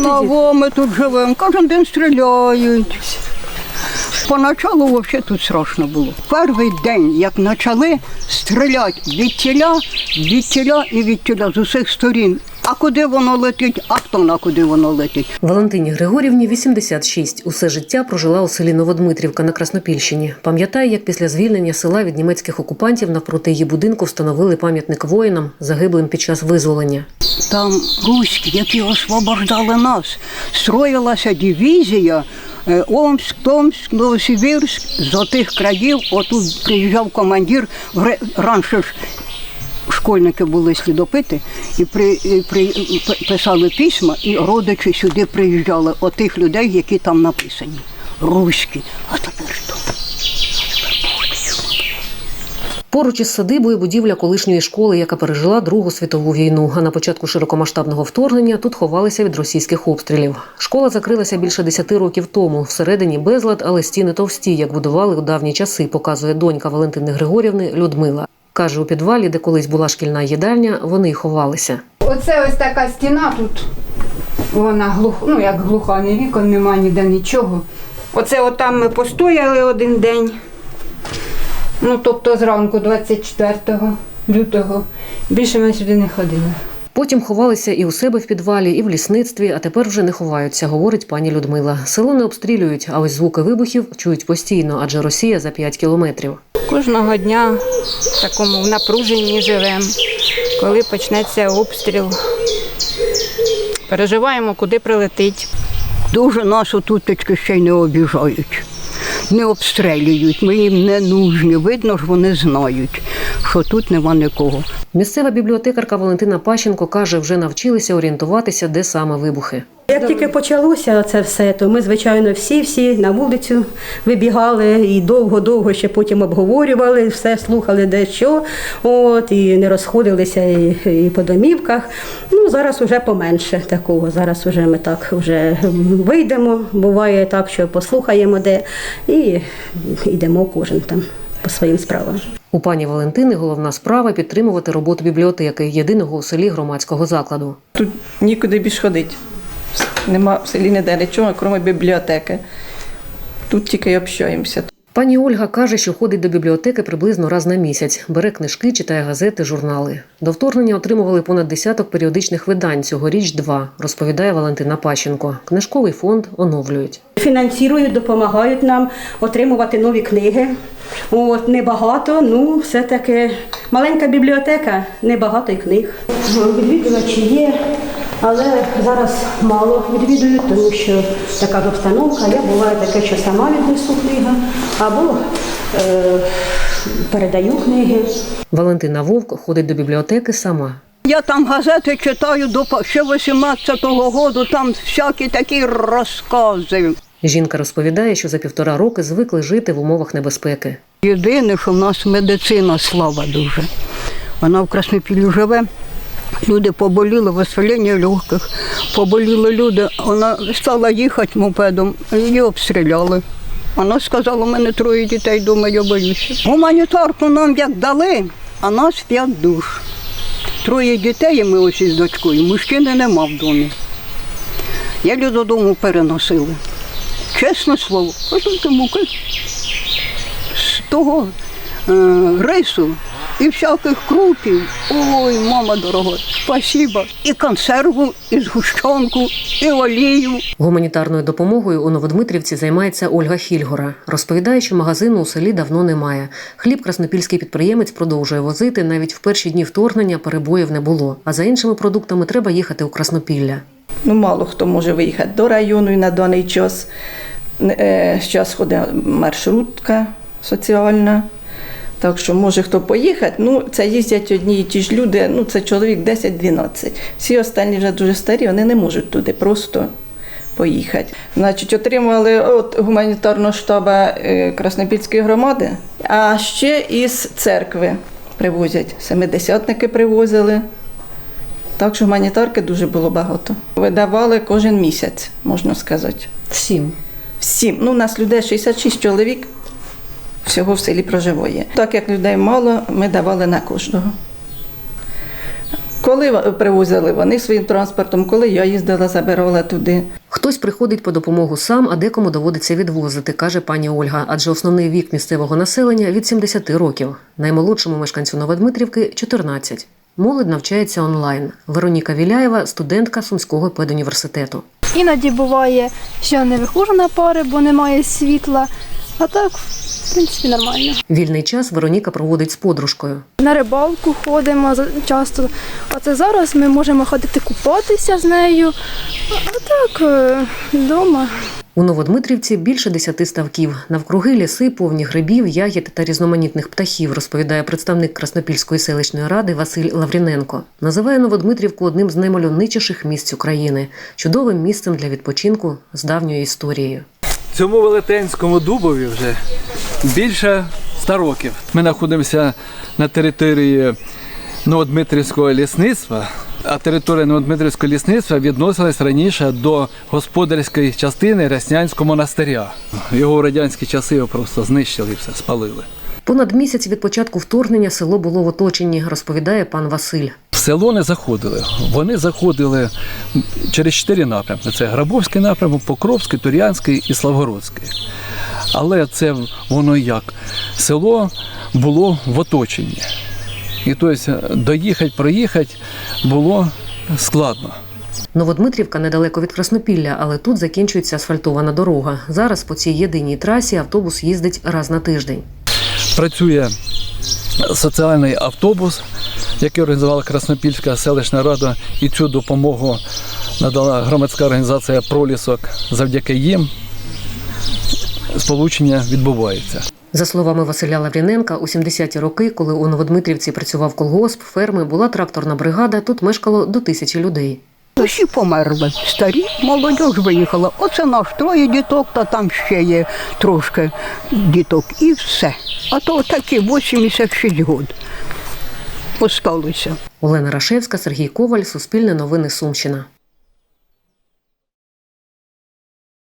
Ново ми тут живемо, кожен день стріляють. Поначалу взагалі тут страшно було. Перший день, як почали стріляти від тіля, від тіля і від тіля з усіх сторін. А куди воно летить, а хто на куди воно летить. Валентині Григорівні 86. Усе життя прожила у селі Новодмитрівка на Краснопільщині. Пам'ятає, як після звільнення села від німецьких окупантів навпроти її будинку встановили пам'ятник воїнам, загиблим під час визволення. Там руські, які освобождали нас. Строїлася дивізія е, Омськ, Томськ, Новосибірськ з отих країв. Отут приїжджав командир. Раніше ж школьники були слідопити і, при, при, писали письма, і родичі сюди приїжджали отих людей, які там написані. Руські. А тепер що? Поруч із садибою будівля колишньої школи, яка пережила Другу світову війну. А на початку широкомасштабного вторгнення тут ховалися від російських обстрілів. Школа закрилася більше 10 років тому. Всередині безлад, але стіни товсті, як будували у давні часи, показує донька Валентини Григорівни Людмила. Каже, у підвалі, де колись була шкільна їдальня, вони й ховалися. Оце ось така стіна тут. Вона глух, ну як глуха, ні вікон, нема ніде нічого. Оце отам ми постояли один день. Ну, тобто зранку 24 лютого. Більше ми сюди не ходили. Потім ховалися і у себе в підвалі, і в лісництві, а тепер вже не ховаються, говорить пані Людмила. Село не обстрілюють, а ось звуки вибухів чують постійно, адже Росія за 5 кілометрів. Кожного дня в такому напруженні живемо. Коли почнеться обстріл, переживаємо, куди прилетить. Дуже нас отутечки ще й не обіжають, не обстрілюють. Ми їм не нужні. Видно ж, вони знають, що тут нема нікого. Місцева бібліотекарка Валентина Пащенко каже, вже навчилися орієнтуватися, де саме вибухи. Як тільки почалося це все, то ми, звичайно, всі-всі на вулицю вибігали і довго-довго ще потім обговорювали, все слухали де що, от, і не розходилися і, і по домівках. Ну, зараз вже поменше такого. Зараз вже ми так вже вийдемо. Буває так, що послухаємо де і йдемо кожен там по своїм справам. У пані Валентини головна справа підтримувати роботу бібліотеки, єдиного у селі громадського закладу. Тут нікуди більш ходити. Нема в селі ніде нічого, крім бібліотеки. Тут тільки й общаємося. Пані Ольга каже, що ходить до бібліотеки приблизно раз на місяць, бере книжки, читає газети, журнали. До вторгнення отримували понад десяток періодичних видань, цьогоріч два, розповідає Валентина Пащенко. Книжковий фонд оновлюють. Фінансують, допомагають нам отримувати нові книги. От, небагато, ну все-таки маленька бібліотека, небагато й книг. Відвідувачі є, але зараз мало відвідують, тому що така ж обстановка. Я буває таке, що сама віднесу книга, або е, передаю книги. Валентина Вовк ходить до бібліотеки сама. Я там газети читаю до ще 18-го року, там всякі такі розкази. Жінка розповідає, що за півтора роки звикли жити в умовах небезпеки. Єдине, що в нас медицина слава дуже. Вона в Краснопіллі живе. Люди поболіли, воспалення легких, поболіли люди. Вона стала їхати мопедом, її обстріляли. Вона сказала, у мене троє дітей, думаю, я боюся. Гуманітарку нам як дали, а нас п'ять душ. Троє дітей, і ми ось із дочкою. Мужчини нема в домі. Я додому переносили. Чесне слово, Ось муки з того е, рису і всяких крупів. Ой, мама дорога, спасіба. І консерву, і згущенку, і олію. Гуманітарною допомогою у Новодмитрівці займається Ольга Хільгора. Розповідає, що магазину у селі давно немає. Хліб краснопільський підприємець продовжує возити. Навіть в перші дні вторгнення перебоїв не було. А за іншими продуктами треба їхати у Краснопілля. Ну, мало хто може виїхати до району і на даний час. Е, Зараз ходить маршрутка соціальна. Так що може хто поїхати, ну це їздять одні і ті ж люди, ну це чоловік 10-12. Всі останні вже дуже старі, вони не можуть туди просто поїхати. Значить, отримали от гуманітарного штабу е, Краснопільської громади, а ще із церкви привозять. Семидесятники привозили. Так що гуманітарки дуже було багато. Видавали кожен місяць, можна сказати. Всім. Всім. Ну, у нас людей 66 чоловік всього в селі проживає. Так як людей мало, ми давали на кожного. Коли привозили вони своїм транспортом, коли я їздила, забирала туди. Хтось приходить по допомогу сам, а декому доводиться відвозити, каже пані Ольга. Адже основний вік місцевого населення від 70 років. Наймолодшому мешканцю Новодмитрівки 14. Молодь навчається онлайн. Вероніка Віляєва, студентка Сумського педуніверситету. Іноді буває, що не виходжу на пари, бо немає світла. А так, в принципі, нормально. Вільний час Вероніка проводить з подружкою. На рибалку ходимо часто. Оце зараз ми можемо ходити купатися з нею. А так, е, вдома. У Новодмитрівці більше десяти ставків. Навкруги ліси повні грибів, ягід та різноманітних птахів, розповідає представник Краснопільської селищної ради Василь Лавріненко. Називає Новодмитрівку одним з наймальовничіших місць України, чудовим місцем для відпочинку з давньою історією. Цьому велетенському дубові вже більше 100 років. Ми знаходимося на території Новодмитрівського лісництва, а територія Новодмитрівського лісництва відносилась раніше до господарської частини Ряснянського монастиря. Його в радянські часи його просто знищили і все, спалили. Понад місяць від початку вторгнення село було в оточенні, розповідає пан Василь. Село не заходили. Вони заходили через чотири напрямки: це Грабовський напрямок, Покровський, Тур'янський і Славгородський. Але це воно як? Село було в оточенні. І тобто доїхати, проїхати було складно. Новодмитрівка недалеко від Краснопілля, але тут закінчується асфальтована дорога. Зараз по цій єдиній трасі автобус їздить раз на тиждень. Працює соціальний автобус, який організувала Краснопільська селищна рада, і цю допомогу надала громадська організація Пролісок. Завдяки їм сполучення відбувається. За словами Василя Лавріненка, у 70-ті роки, коли у Новодмитрівці працював колгосп, ферми, була тракторна бригада, тут мешкало до тисячі людей. Усі померли. Старі, молодь виїхала. Оце наш троє діток, та там ще є трошки діток. І все. А то такі 86 років. Осталося. Олена Рашевська, Сергій Коваль, Суспільне новини Сумщина.